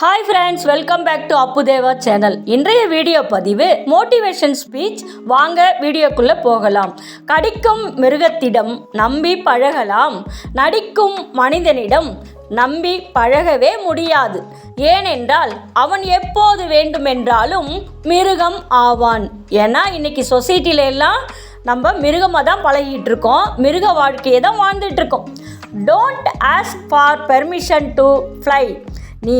Hi friends welcome back to Apputheva channel இன்றைய video பதிவு motivation speech வாங்க வீடியோக்குள்ளே போகலாம். கடிக்கும் மிருகத்திடம் நம்பி பழகலாம். நடிக்கும் மனிதனிடம் நம்பி பழகவே முடியாது. ஏனென்றால் அவன் எப்போது வேண்டுமென்றாலும் மிருகம் ஆவான். ஏன்னா இன்னைக்கு சொசைட்டில எல்லாம் நம்ம மிருகமாக தான் பழகிட்டு இருக்கோம் மிருக வாழ்க்கையை தான் வாழ்ந்துட்டு இருக்கோம் don't ask for permission to fly நீ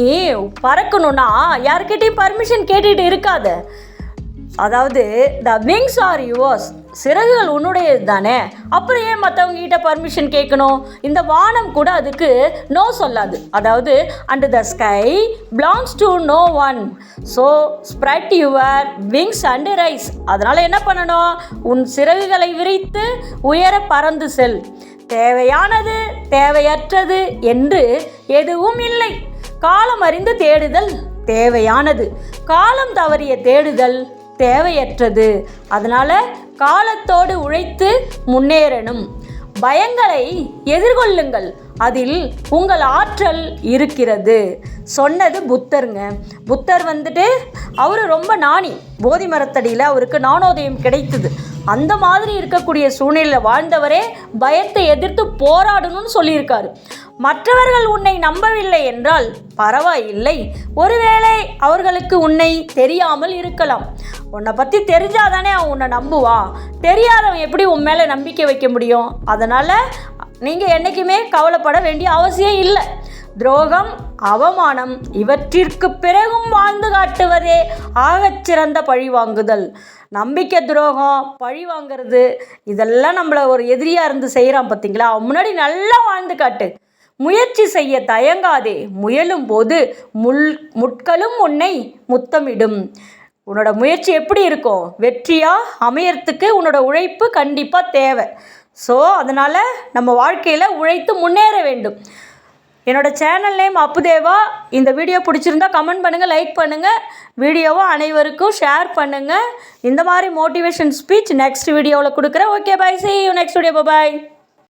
பறக்கணும்னா யாருக்கிட்டையும் பர்மிஷன் கேட்டுட்டு இருக்காத. அதாவது த விங்ஸ் ஆர் யுவர்ஸ் சிறகுகள் உன்னுடையது தானே. அப்புறம் ஏன் மற்றவங்க கிட்ட பர்மிஷன் கேட்கணும்? இந்த வானம் கூட அதுக்கு நோ சொல்லாது. அதாவது and the sky belongs to no one so spread your wings and rise அதனால் என்ன பண்ணணும்? உன் சிறகுகளை விரித்து உயர பறந்து செல். தேவையானது தேவையற்றது என்று எதுவும் இல்லை. காலம் அறிந்து தேடுதல் தேவையானது. காலம் தவறிய தேடுதல் தேவையற்றது. அதனால் காலத்தோடு உழைத்து முன்னேறணும். பயங்களை எதிர்கொள்ளுங்கள். அதில் உங்கள் ஆற்றல் இருக்கிறது. சொன்னது புத்தருங்க. புத்தர் வந்துட்டு அவர் ரொம்ப நாணி போதி மரத்தடியில் அவருக்கு நாணோதயம் கிடைத்தது. அந்த மாதிரி இருக்கக்கூடிய சூழ்நிலையில் வாழ்ந்தவரே பயத்தை எதிர்த்து போராடணும்னு சொல்லியிருக்காரு. மற்றவர்கள் உன்னை நம்பவில்லை என்றால் பரவாயில்லை. ஒருவேளை அவர்களுக்கு உன்னை தெரியாமல் இருக்கலாம். உன்னை பற்றி தெரிஞ்சாதானே அவன் உன்னை நம்புவா. தெரியாதவன் எப்படி உன் மேலே நம்பிக்கை வைக்க முடியும்? அதனால் நீங்கள் என்றைக்குமே கவலைப்பட வேண்டிய அவசியம் இல்லை. துரோகம் அவமானம் இவற்றிற்கு பிறகும் வாழ்ந்து காட்டுவதே ஆகச்சிறந்த பழிவாங்குதல் நம்பிக்கை துரோகம் பழி வாங்குறது இதெல்லாம் நம்மளை ஒரு எதிரியாக இருந்து செய்கிறான் பார்த்தீங்களா முன்னாடி நல்லா வாழ்ந்து காட்டு. முயற்சி செய்ய தயங்காதே. முயலும் போது முள் முட்களும் உன்னை முத்தமிடும். உன்னோட முயற்சி எப்படி இருக்கும்? வெற்றியாக அமையறதுக்கு உன்னோட உழைப்பு கண்டிப்பாக தேவை. ஸோ அதனால் நம்ம வாழ்க்கையில் உழைத்து முன்னேற வேண்டும். என்னோட சேனல் நேம் அப்புதேவா. இந்த வீடியோ பிடிச்சிருந்தா கமெண்ட் பண்ணுங்கள் லைக் பண்ணுங்கள் வீடியோவை அனைவருக்கும் ஷேர் பண்ணுங்கள் இந்த மாதிரி மோட்டிவேஷன் ஸ்பீச் நெக்ஸ்ட் வீடியோவில் கொடுக்குறேன். Okay bye see you next video bye